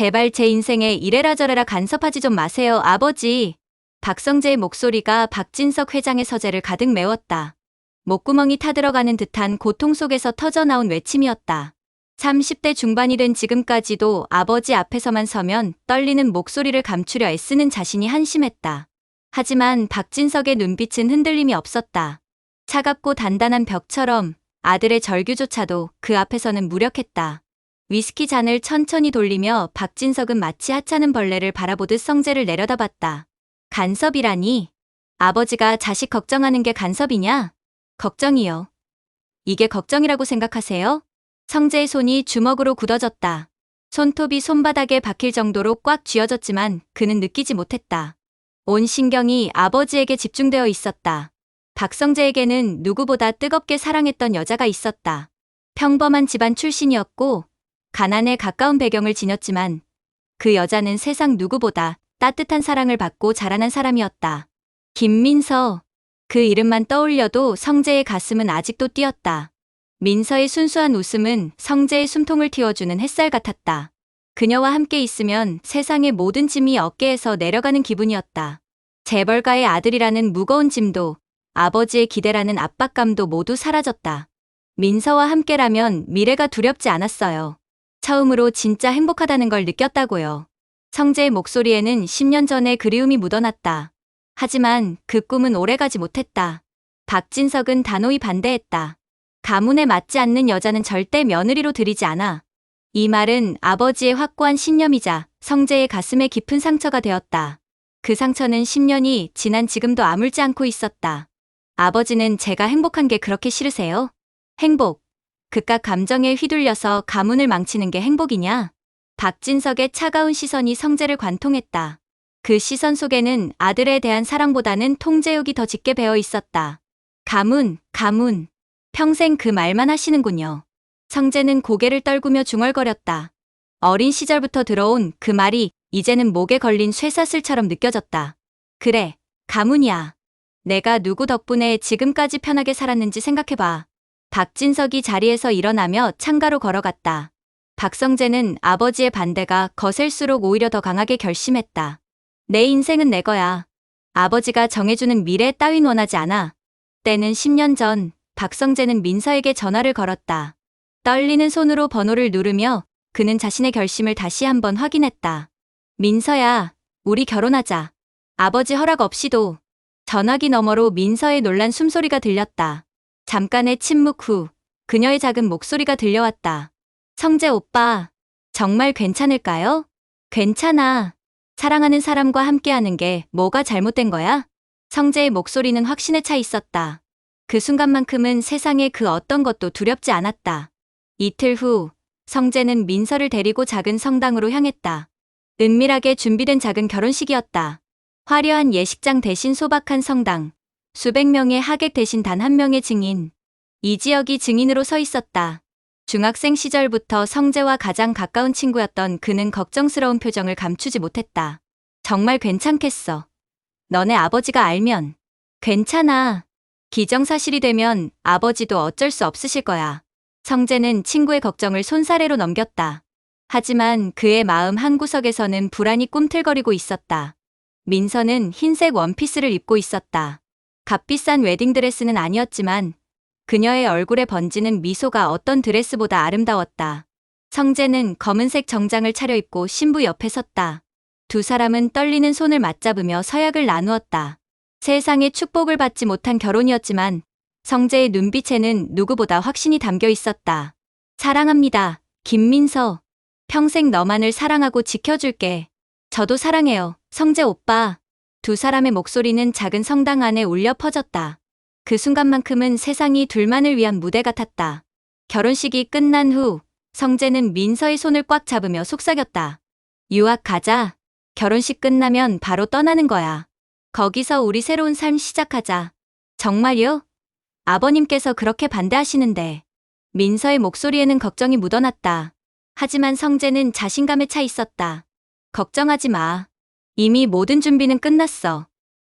제발 제 인생에 이래라 저래라 간섭하지 좀 마세요, 아버지. 박성재의 목소리가 박진석 회장의 서재를 가득 메웠다. 목구멍이 타들어가는 듯한 고통 속에서 터져나온 외침이었다. 30대 중반이 된 지금까지도 아버지 앞에서만 서면 떨리는 목소리를 감추려 애쓰는 자신이 한심했다. 하지만 박진석의 눈빛은 흔들림이 없었다. 차갑고 단단한 벽처럼 아들의 절규조차도 그 앞에서는 무력했다. 위스키 잔을 천천히 돌리며 박진석은 마치 하찮은 벌레를 바라보듯 성재를 내려다봤다. 간섭이라니? 아버지가 자식 걱정하는 게 간섭이냐? 걱정이요. 이게 걱정이라고 생각하세요? 성재의 손이 주먹으로 굳어졌다. 손톱이 손바닥에 박힐 정도로 꽉 쥐어졌지만 그는 느끼지 못했다. 온 신경이 아버지에게 집중되어 있었다. 박성재에게는 누구보다 뜨겁게 사랑했던 여자가 있었다. 평범한 집안 출신이었고 가난에 가까운 배경을 지녔지만 그 여자는 세상 누구보다 따뜻한 사랑을 받고 자라난 사람이었다. 김민서. 그 이름만 떠올려도 성재의 가슴은 아직도 뛰었다. 민서의 순수한 웃음은 성재의 숨통을 틔워주는 햇살 같았다. 그녀와 함께 있으면 세상의 모든 짐이 어깨에서 내려가는 기분이었다. 재벌가의 아들이라는 무거운 짐도 아버지의 기대라는 압박감도 모두 사라졌다. 민서와 함께라면 미래가 두렵지 않았어요. 처음으로 진짜 행복하다는 걸 느꼈다고요. 성재의 목소리에는 10년 전의 그리움이 묻어났다. 하지만 그 꿈은 오래가지 못했다. 박진석은 단호히 반대했다. 가문에 맞지 않는 여자는 절대 며느리로 들이지 않아. 이 말은 아버지의 확고한 신념이자 성재의 가슴에 깊은 상처가 되었다. 그 상처는 10년이 지난 지금도 아물지 않고 있었다. 아버지는 제가 행복한 게 그렇게 싫으세요? 행복. 극각 감정에 휘둘려서 가문을 망치는 게 행복이냐? 박진석의 차가운 시선이 성재를 관통했다. 그 시선 속에는 아들에 대한 사랑보다는 통제욕이 더 짙게 배어 있었다. 가문, 가문. 평생 그 말만 하시는군요. 성재는 고개를 떨구며 중얼거렸다. 어린 시절부터 들어온 그 말이 이제는 목에 걸린 쇠사슬처럼 느껴졌다. 그래, 가문이야. 내가 누구 덕분에 지금까지 편하게 살았는지 생각해봐. 박진석이 자리에서 일어나며 창가로 걸어갔다. 박성재는 아버지의 반대가 거셀수록 오히려 더 강하게 결심했다. 내 인생은 내 거야. 아버지가 정해주는 미래 따윈 원하지 않아. 때는 10년 전, 박성재는 민서에게 전화를 걸었다. 떨리는 손으로 번호를 누르며 그는 자신의 결심을 다시 한번 확인했다. 민서야, 우리 결혼하자. 아버지 허락 없이도 전화기 너머로 민서의 놀란 숨소리가 들렸다. 잠깐의 침묵 후 그녀의 작은 목소리가 들려왔다. 성재 오빠, 정말 괜찮을까요? 괜찮아. 사랑하는 사람과 함께하는 게 뭐가 잘못된 거야? 성재의 목소리는 확신에 차 있었다. 그 순간만큼은 세상에 그 어떤 것도 두렵지 않았다. 이틀 후, 성재는 민서를 데리고 작은 성당으로 향했다. 은밀하게 준비된 작은 결혼식이었다. 화려한 예식장 대신 소박한 성당. 수백 명의 하객 대신 단 한 명의 증인. 이 지역이 증인으로 서 있었다. 중학생 시절부터 성재와 가장 가까운 친구였던 그는 걱정스러운 표정을 감추지 못했다. 정말 괜찮겠어. 너네 아버지가 알면. 괜찮아. 기정사실이 되면 아버지도 어쩔 수 없으실 거야. 성재는 친구의 걱정을 손사래로 넘겼다. 하지만 그의 마음 한구석에서는 불안이 꿈틀거리고 있었다. 민서는 흰색 원피스를 입고 있었다. 값비싼 웨딩드레스는 아니었지만 그녀의 얼굴에 번지는 미소가 어떤 드레스보다 아름다웠다. 성재는 검은색 정장을 차려입고 신부 옆에 섰다. 두 사람은 떨리는 손을 맞잡으며 서약을 나누었다. 세상에 축복을 받지 못한 결혼이었지만 성재의 눈빛에는 누구보다 확신이 담겨 있었다. 사랑합니다. 김민서. 평생 너만을 사랑하고 지켜줄게. 저도 사랑해요. 성재 오빠. 두 사람의 목소리는 작은 성당 안에 울려 퍼졌다. 그 순간만큼은 세상이 둘만을 위한 무대 같았다. 결혼식이 끝난 후 성재는 민서의 손을 꽉 잡으며 속삭였다. 유학 가자. 결혼식 끝나면 바로 떠나는 거야. 거기서 우리 새로운 삶 시작하자. 정말요? 아버님께서 그렇게 반대하시는데. 민서의 목소리에는 걱정이 묻어났다. 하지만 성재는 자신감에 차 있었다. 걱정하지 마. 이미 모든 준비는 끝났어.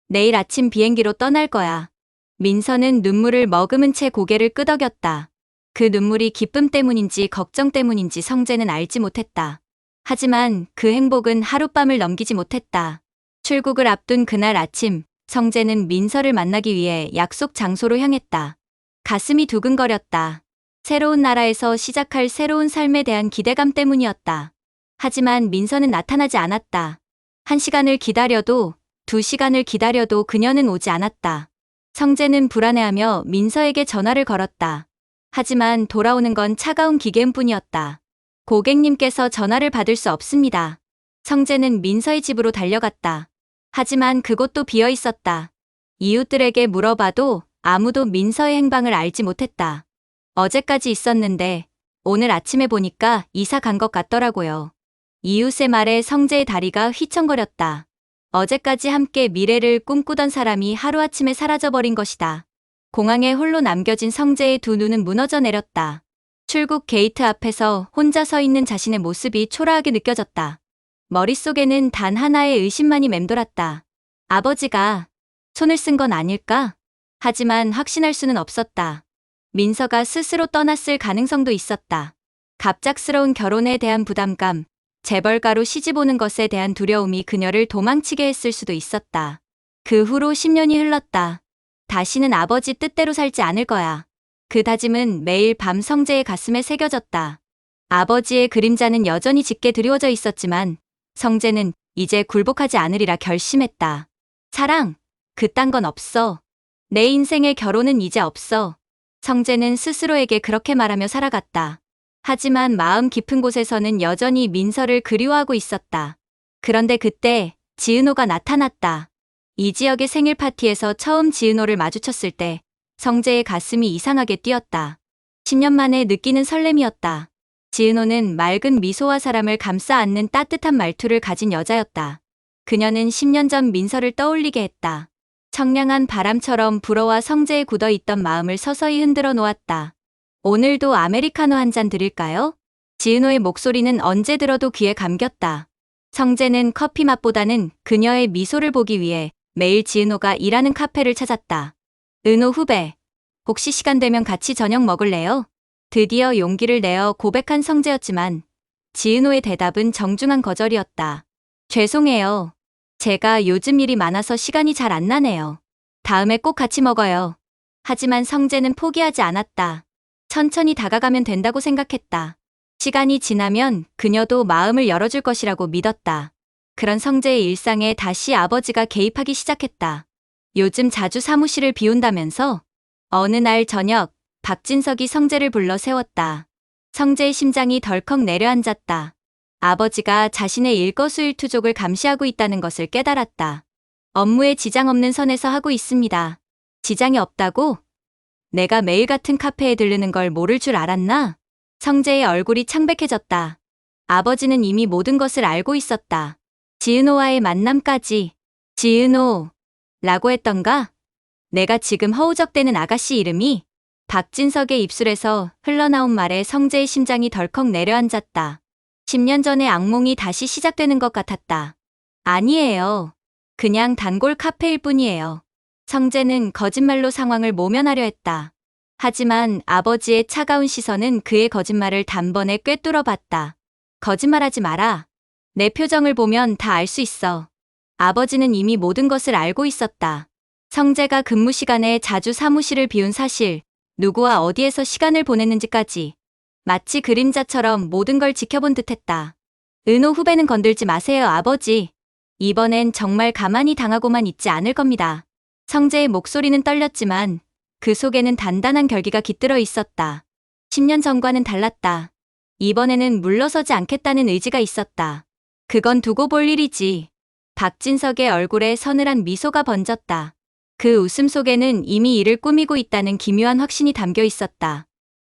내일 아침 비행기로 떠날 거야. 민서는 눈물을 머금은 채 고개를 끄덕였다. 그 눈물이 기쁨 때문인지 걱정 때문인지 성재는 알지 못했다. 하지만 그 행복은 하룻밤을 넘기지 못했다. 출국을 앞둔 그날 아침, 성재는 민서를 만나기 위해 약속 장소로 향했다. 가슴이 두근거렸다. 새로운 나라에서 시작할 새로운 삶에 대한 기대감 때문이었다. 하지만 민서는 나타나지 않았다. 한 시간을 기다려도, 두 시간을 기다려도 그녀는 오지 않았다. 성재는 불안해하며 민서에게 전화를 걸었다. 하지만 돌아오는 건 차가운 기계음뿐이었다. 고객님께서 전화를 받을 수 없습니다. 성재는 민서의 집으로 달려갔다. 하지만 그곳도 비어 있었다. 이웃들에게 물어봐도 아무도 민서의 행방을 알지 못했다. 어제까지 있었는데 오늘 아침에 보니까 이사 간 것 같더라고요. 이웃의 말에 성재의 다리가 휘청거렸다. 어제까지 함께 미래를 꿈꾸던 사람이 하루아침에 사라져버린 것이다. 공항에 홀로 남겨진 성재의 두 눈은 무너져 내렸다. 출국 게이트 앞에서 혼자 서 있는 자신의 모습이 초라하게 느껴졌다. 머릿속에는 단 하나의 의심만이 맴돌았다. 아버지가 손을 쓴 건 아닐까? 하지만 확신할 수는 없었다. 민서가 스스로 떠났을 가능성도 있었다. 갑작스러운 결혼에 대한 부담감, 재벌가로 시집 오는 것에 대한 두려움이 그녀를 도망치게 했을 수도 있었다. 그 후로 10년이 흘렀다. 다시는 아버지 뜻대로 살지 않을 거야. 그 다짐은 매일 밤 성재의 가슴에 새겨졌다. 아버지의 그림자는 여전히 짙게 드리워져 있었지만 성재는 이제 굴복하지 않으리라 결심했다. 사랑, 그딴 건 없어. 내 인생의 결혼은 이제 없어. 성재는 스스로에게 그렇게 말하며 살아갔다. 하지만 마음 깊은 곳에서는 여전히 민서를 그리워하고 있었다. 그런데 그때 지은호가 나타났다. 이 지역의 생일 파티에서 처음 지은호를 마주쳤을 때 성재의 가슴이 이상하게 뛰었다. 10년 만에 느끼는 설렘이었다. 지은호는 맑은 미소와 사람을 감싸 안는 따뜻한 말투를 가진 여자였다. 그녀는 10년 전 민서를 떠올리게 했다. 청량한 바람처럼 불어와 성재에 굳어 있던 마음을 서서히 흔들어 놓았다. 오늘도 아메리카노 한 잔 드릴까요? 지은호의 목소리는 언제 들어도 귀에 감겼다. 성재는 커피 맛보다는 그녀의 미소를 보기 위해 매일 지은호가 일하는 카페를 찾았다. 은호 후배, 혹시 시간 되면 같이 저녁 먹을래요? 드디어 용기를 내어 고백한 성재였지만 지은호의 대답은 정중한 거절이었다. 죄송해요. 제가 요즘 일이 많아서 시간이 잘 안 나네요. 다음에 꼭 같이 먹어요. 하지만 성재는 포기하지 않았다. 천천히 다가가면 된다고 생각했다. 시간이 지나면 그녀도 마음을 열어줄 것이라고 믿었다. 그런 성재의 일상에 다시 아버지가 개입하기 시작했다. 요즘 자주 사무실을 비운다면서 어느 날 저녁 박진석이 성재를 불러 세웠다. 성재의 심장이 덜컥 내려앉았다. 아버지가 자신의 일거수일투족을 감시하고 있다는 것을 깨달았다. 업무에 지장 없는 선에서 하고 있습니다. 지장이 없다고? 내가 매일 같은 카페에 들르는 걸 모를 줄 알았나? 성재의 얼굴이 창백해졌다. 아버지는 이미 모든 것을 알고 있었다. 지은호와의 만남까지. 지은호. 라고 했던가? 내가 지금 허우적대는 아가씨 이름이 박진석의 입술에서 흘러나온 말에 성재의 심장이 덜컥 내려앉았다. 10년 전의 악몽이 다시 시작되는 것 같았다. 아니에요. 그냥 단골 카페일 뿐이에요. 성재는 거짓말로 상황을 모면하려 했다. 하지만 아버지의 차가운 시선은 그의 거짓말을 단번에 꿰뚫어 봤다. 거짓말하지 마라. 내 표정을 보면 다 알 수 있어. 아버지는 이미 모든 것을 알고 있었다. 성재가 근무 시간에 자주 사무실을 비운 사실, 누구와 어디에서 시간을 보냈는지까지 마치 그림자처럼 모든 걸 지켜본 듯했다. 은호 후배는 건들지 마세요, 아버지. 이번엔 정말 가만히 당하고만 있지 않을 겁니다. 성재의 목소리는 떨렸지만 그 속에는 단단한 결기가 깃들어 있었다. 10년 전과는 달랐다. 이번에는 물러서지 않겠다는 의지가 있었다. 그건 두고 볼 일이지. 박진석의 얼굴에 서늘한 미소가 번졌다. 그 웃음 속에는 이미 이를 꾸미고 있다는 기묘한 확신이 담겨 있었다.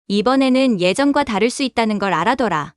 이번에는 예전과 다를 수 있다는 걸 알아둬라.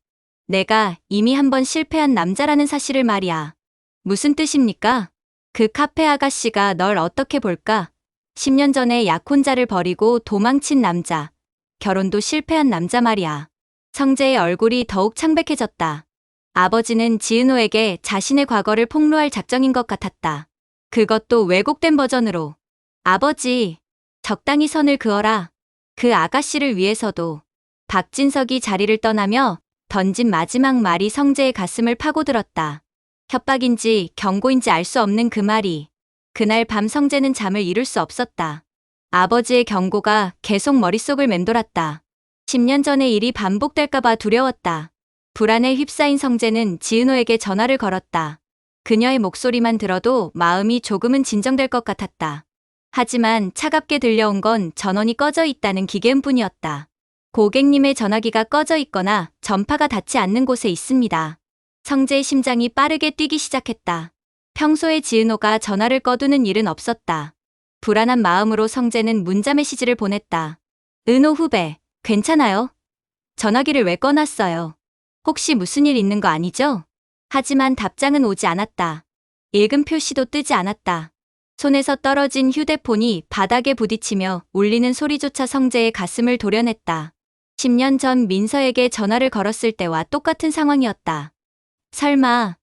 내가 이미 한 번 실패한 남자라는 사실을 말이야. 무슨 뜻입니까? 그 카페 아가씨가 널 어떻게 볼까? 10년 전에 약혼자를 버리고 도망친 남자. 결혼도 실패한 남자 말이야. 성재의 얼굴이 더욱 창백해졌다. 아버지는 지은호에게 자신의 과거를 폭로할 작정인 것 같았다. 그것도 왜곡된 버전으로. 아버지, 적당히 선을 그어라. 그 아가씨를 위해서도 박진석이 자리를 떠나며 더 던진 마지막 말이 성재의 가슴을 파고들었다. 협박인지 경고인지 알 수 없는 그 말이. 그날 밤 성재는 잠을 이룰 수 없었다. 아버지의 경고가 계속 머릿속을 맴돌았다. 10년 전의 일이 반복될까봐 두려웠다. 불안에 휩싸인 성재는 지은호에게 전화를 걸었다. 그녀의 목소리만 들어도 마음이 조금은 진정될 것 같았다. 하지만 차갑게 들려온 건 전원이 꺼져 있다는 기계음뿐이었다. 고객님의 전화기가 꺼져 있거나 전파가 닿지 않는 곳에 있습니다. 성재의 심장이 빠르게 뛰기 시작했다. 평소에 지은호가 전화를 꺼두는 일은 없었다. 불안한 마음으로 성재는 문자 메시지를 보냈다. 은호 후배, 괜찮아요? 전화기를 왜 꺼놨어요? 혹시 무슨 일 있는 거 아니죠? 하지만 답장은 오지 않았다. 읽음 표시도 뜨지 않았다. 손에서 떨어진 휴대폰이 바닥에 부딪히며 울리는 소리조차 성재의 가슴을 도려냈다. 10년 전 민서에게 전화를 걸었을 때와 똑같은 상황이었다. 설마,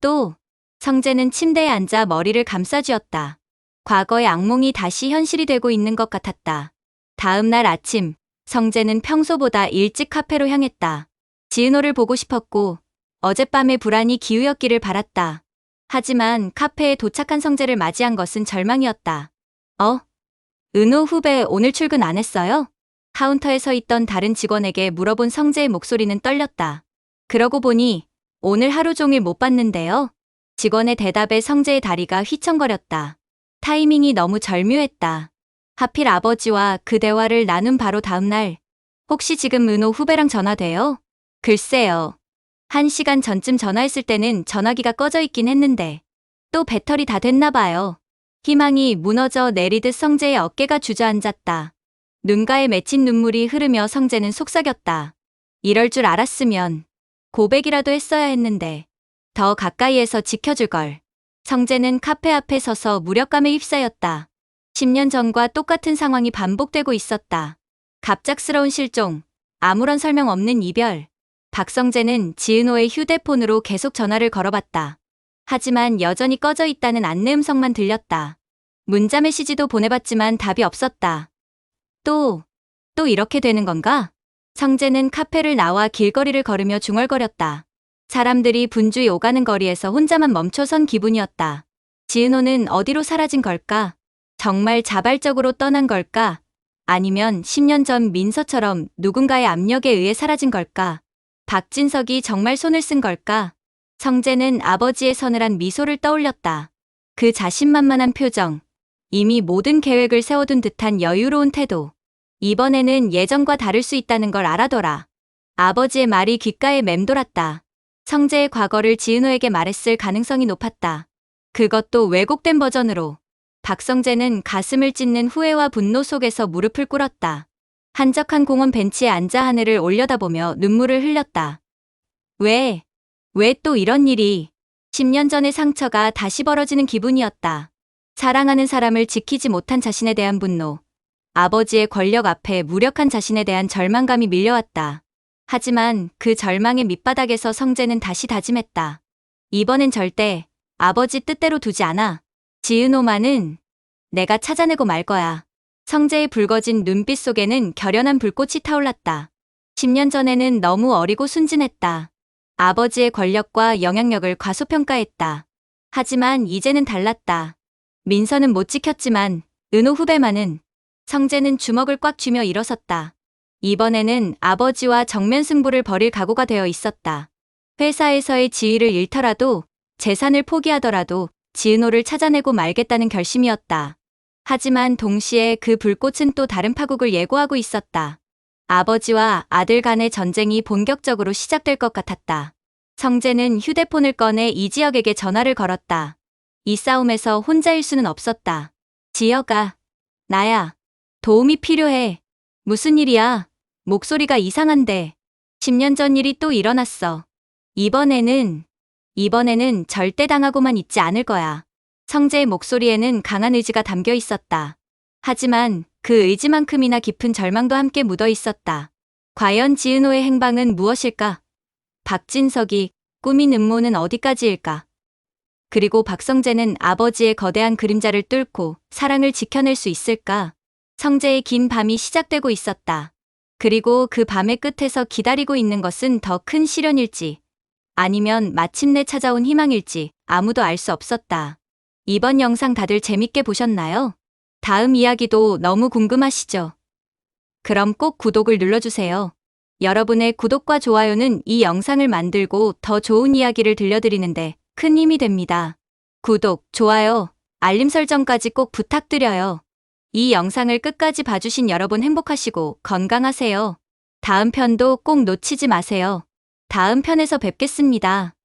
또, 성재는 침대에 앉아 머리를 감싸쥐었다. 과거의 악몽이 다시 현실이 되고 있는 것 같았다. 다음 날 아침, 성재는 평소보다 일찍 카페로 향했다. 지은호를 보고 싶었고, 어젯밤의 불안이 기우였기를 바랐다. 하지만 카페에 도착한 성재를 맞이한 것은 절망이었다. 어? 은호 후배 오늘 출근 안 했어요? 카운터에 서 있던 다른 직원에게 물어본 성재의 목소리는 떨렸다. 그러고 보니 오늘 하루 종일 못 봤는데요. 직원의 대답에 성재의 다리가 휘청거렸다. 타이밍이 너무 절묘했다. 하필 아버지와 그 대화를 나눈 바로 다음 날. 혹시 지금 은호 후배랑 전화돼요? 글쎄요. 한 시간 전쯤 전화했을 때는 전화기가 꺼져 있긴 했는데 또 배터리 다 됐나 봐요. 희망이 무너져 내리듯 성재의 어깨가 주저앉았다. 눈가에 맺힌 눈물이 흐르며 성재는 속삭였다. 이럴 줄 알았으면 고백이라도 했어야 했는데 더 가까이에서 지켜줄 걸. 성재는 카페 앞에 서서 무력감에 휩싸였다. 10년 전과 똑같은 상황이 반복되고 있었다. 갑작스러운 실종, 아무런 설명 없는 이별. 박성재는 지은호의 휴대폰으로 계속 전화를 걸어봤다. 하지만 여전히 꺼져 있다는 안내 음성만 들렸다. 문자 메시지도 보내봤지만 답이 없었다. 또, 또 이렇게 되는 건가? 성재는 카페를 나와 길거리를 걸으며 중얼거렸다. 사람들이 분주히 오가는 거리에서 혼자만 멈춰선 기분이었다. 지은호는 어디로 사라진 걸까? 정말 자발적으로 떠난 걸까? 아니면 10년 전 민서처럼 누군가의 압력에 의해 사라진 걸까? 박진석이 정말 손을 쓴 걸까? 성재는 아버지의 서늘한 미소를 떠올렸다. 그 자신만만한 표정, 이미 모든 계획을 세워둔 듯한 여유로운 태도. 이번에는 예전과 다를 수 있다는 걸 알아더라. 아버지의 말이 귓가에 맴돌았다. 성재의 과거를 지은호에게 말했을 가능성이 높았다. 그것도 왜곡된 버전으로. 박성재는 가슴을 찢는 후회와 분노 속에서 무릎을 꿇었다. 한적한 공원 벤치에 앉아 하늘을 올려다보며 눈물을 흘렸다. 왜? 왜 또 이런 일이? 10년 전의 상처가 다시 벌어지는 기분이었다. 사랑하는 사람을 지키지 못한 자신에 대한 분노. 아버지의 권력 앞에 무력한 자신에 대한 절망감이 밀려왔다. 하지만 그 절망의 밑바닥에서 성재는 다시 다짐했다. 이번엔 절대 아버지 뜻대로 두지 않아. 지은호만은 내가 찾아내고 말 거야. 성재의 붉어진 눈빛 속에는 결연한 불꽃이 타올랐다. 10년 전에는 너무 어리고 순진했다. 아버지의 권력과 영향력을 과소평가했다. 하지만 이제는 달랐다. 민서는 못 지켰지만 은호 후배만은 성재는 주먹을 꽉 쥐며 일어섰다. 이번에는 아버지와 정면 승부를 벌일 각오가 되어 있었다. 회사에서의 지위를 잃더라도 재산을 포기하더라도 지은호를 찾아내고 말겠다는 결심이었다. 하지만 동시에 그 불꽃은 또 다른 파국을 예고하고 있었다. 아버지와 아들 간의 전쟁이 본격적으로 시작될 것 같았다. 성재는 휴대폰을 꺼내 이지혁에게 전화를 걸었다. 이 싸움에서 혼자일 수는 없었다. 지혁아, 나야. 도움이 필요해. 무슨 일이야? 목소리가 이상한데. 10년 전 일이 또 일어났어. 이번에는, 이번에는 절대 당하고만 있지 않을 거야. 성재의 목소리에는 강한 의지가 담겨 있었다. 하지만 그 의지만큼이나 깊은 절망도 함께 묻어 있었다. 과연 지은호의 행방은 무엇일까? 박진석이 꾸민 음모는 어디까지일까? 그리고 박성재는 아버지의 거대한 그림자를 뚫고 사랑을 지켜낼 수 있을까? 성재의 긴 밤이 시작되고 있었다. 그리고 그 밤의 끝에서 기다리고 있는 것은 더 큰 시련일지, 아니면 마침내 찾아온 희망일지 아무도 알 수 없었다. 이번 영상 다들 재밌게 보셨나요? 다음 이야기도 너무 궁금하시죠? 그럼 꼭 구독을 눌러주세요. 여러분의 구독과 좋아요는 이 영상을 만들고 더 좋은 이야기를 들려드리는데 큰 힘이 됩니다. 구독, 좋아요, 알림 설정까지 꼭 부탁드려요. 이 영상을 끝까지 봐주신 여러분 행복하시고 건강하세요. 다음 편도 꼭 놓치지 마세요. 다음 편에서 뵙겠습니다.